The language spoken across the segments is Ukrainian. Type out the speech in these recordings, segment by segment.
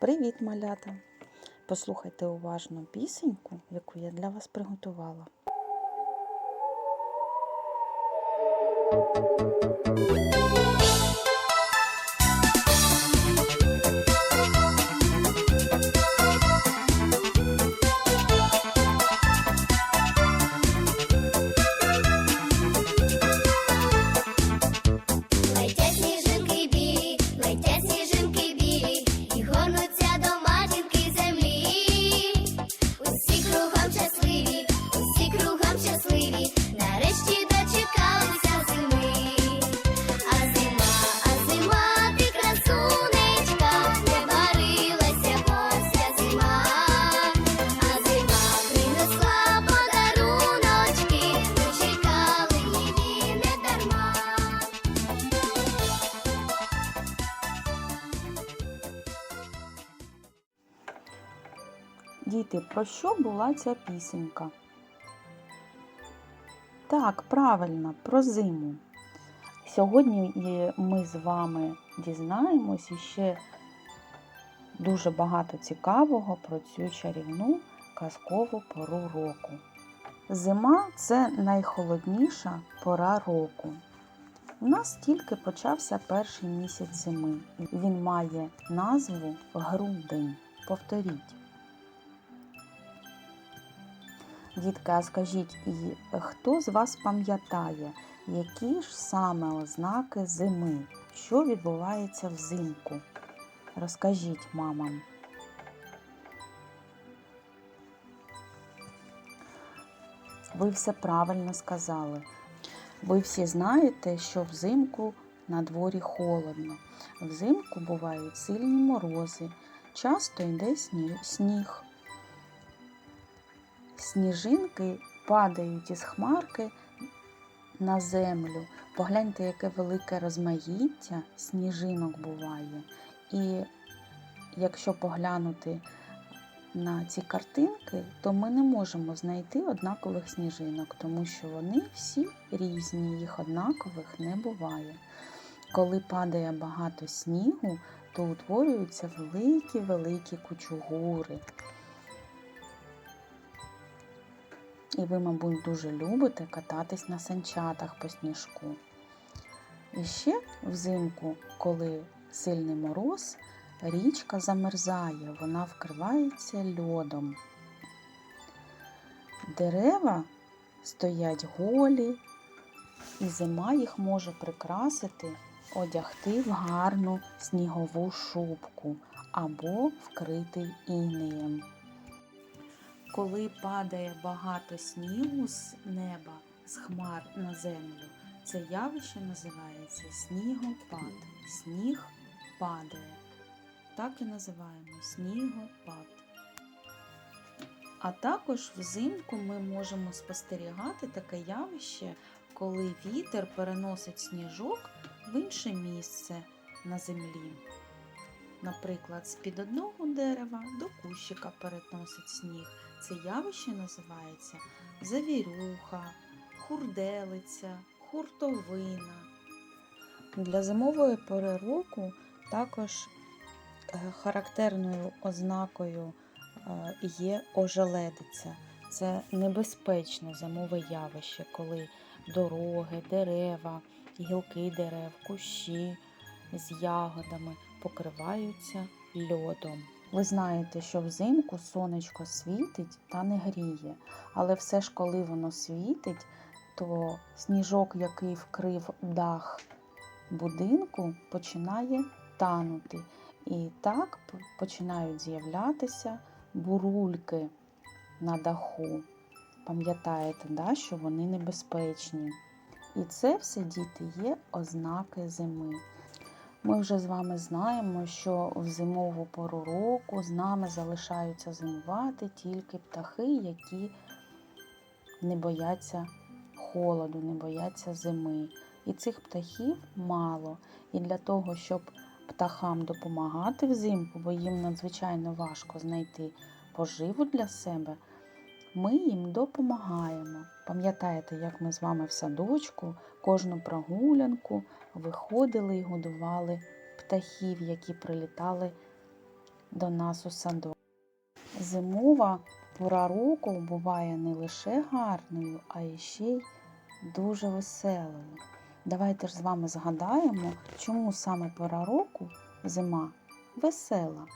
Привіт, малята! Послухайте уважно пісеньку, яку я для вас приготувала. Діти, про що була ця пісенька? Так, правильно, про зиму. Сьогодні ми з вами дізнаємось іще дуже багато цікавого про цю чарівну казкову пору року. Зима це найхолодніша пора року. У нас тільки почався перший місяць зими. Він має назву грудень. Повторіть. Дітки, а скажіть, і хто з вас пам'ятає, які ж саме ознаки зими? Що відбувається взимку? Розкажіть мамам. Ви все правильно сказали. Ви всі знаєте, що взимку на дворі холодно. Взимку бувають сильні морози, часто йде сні- сніг. Сніжинки падають із хмарки на землю. Погляньте, яке велике розмаїття сніжинок буває. І якщо поглянути на ці картинки, то ми не можемо знайти однакових сніжинок, тому що вони всі різні, їх однакових не буває. Коли падає багато снігу, то утворюються великі-великі кучугури. І ви, мабуть, дуже любите кататись на санчатах по сніжку. І ще взимку, коли сильний мороз, річка замерзає, вона вкривається льодом. Дерева стоять голі, і зима їх може прикрасити, одягти в гарну снігову шубку або вкритий інеєм. Коли падає багато снігу з неба, з хмар на землю, це явище називається снігопад. Сніг падає. Так і називаємо снігопад. А також взимку ми можемо спостерігати таке явище, коли вітер переносить сніжок в інше місце на землі. Наприклад, з-під одного дерева до кущика переносить сніг. Це явище називається завірюха, хурделиця, хуртовина. Для зимової пори року також е, характерною ознакою е, є ожеледиця. Це небезпечне зимове явище, коли дороги, дерева, гілки дерев, кущі з ягодами покриваються льодом. Ви знаєте, що взимку сонечко світить та не гріє, але все ж коли воно світить, то сніжок, який вкрив дах будинку, починає танути. І так починають з'являтися бурульки на даху. Пам'ятаєте, да, що вони небезпечні. І це все, діти, є ознаки зими. Ми вже з вами знаємо, що в зимову пору року з нами залишаються зимувати тільки птахи, які не бояться холоду, не бояться зими. І цих птахів мало. І для того, щоб птахам допомагати взимку, бо їм надзвичайно важко знайти поживу для себе, ми їм допомагаємо. Пам'ятаєте, як ми з вами в садочку кожну прогулянку виходили і годували птахів, які прилітали до нас у садок. Зимова пора року буває не лише гарною, а ще й дуже веселою. Давайте ж з вами згадаємо, чому саме пора року зима весела.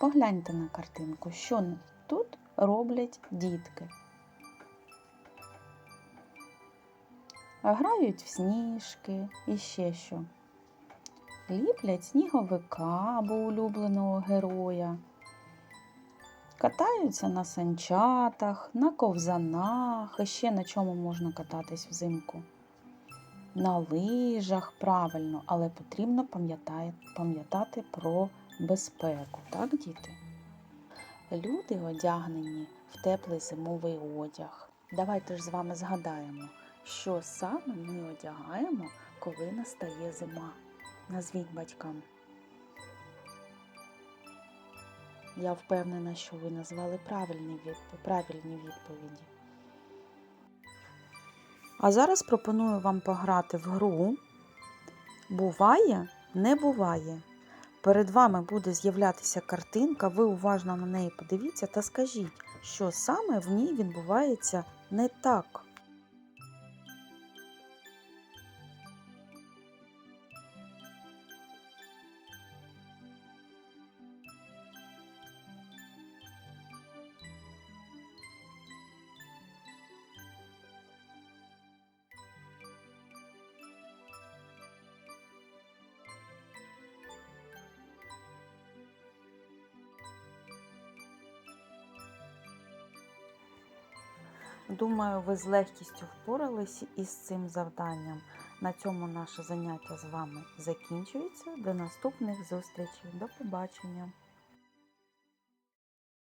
Погляньте на картинку, що тут роблять дітки. Грають в сніжки і ще що. Ліплять сніговика або улюбленого героя. Катаються на санчатах, на ковзанах, і ще на чому можна кататись взимку. На лижах, правильно, але потрібно пам'ятати про безпеку, так, діти? Люди одягнені в теплий зимовий одяг. Давайте ж з вами згадаємо, що саме ми одягаємо, коли настає зима. Назвіть батькам. Я впевнена, що ви назвали правильні, відп- правильні відповіді. А зараз пропоную вам пограти в гру Буває, не буває. Перед вами буде з'являтися картинка, ви уважно на неї подивіться та скажіть, що саме в ній відбувається не так. Думаю, ви з легкістю впоралися із цим завданням. На цьому наше заняття з вами закінчується. До наступних зустрічей. До побачення!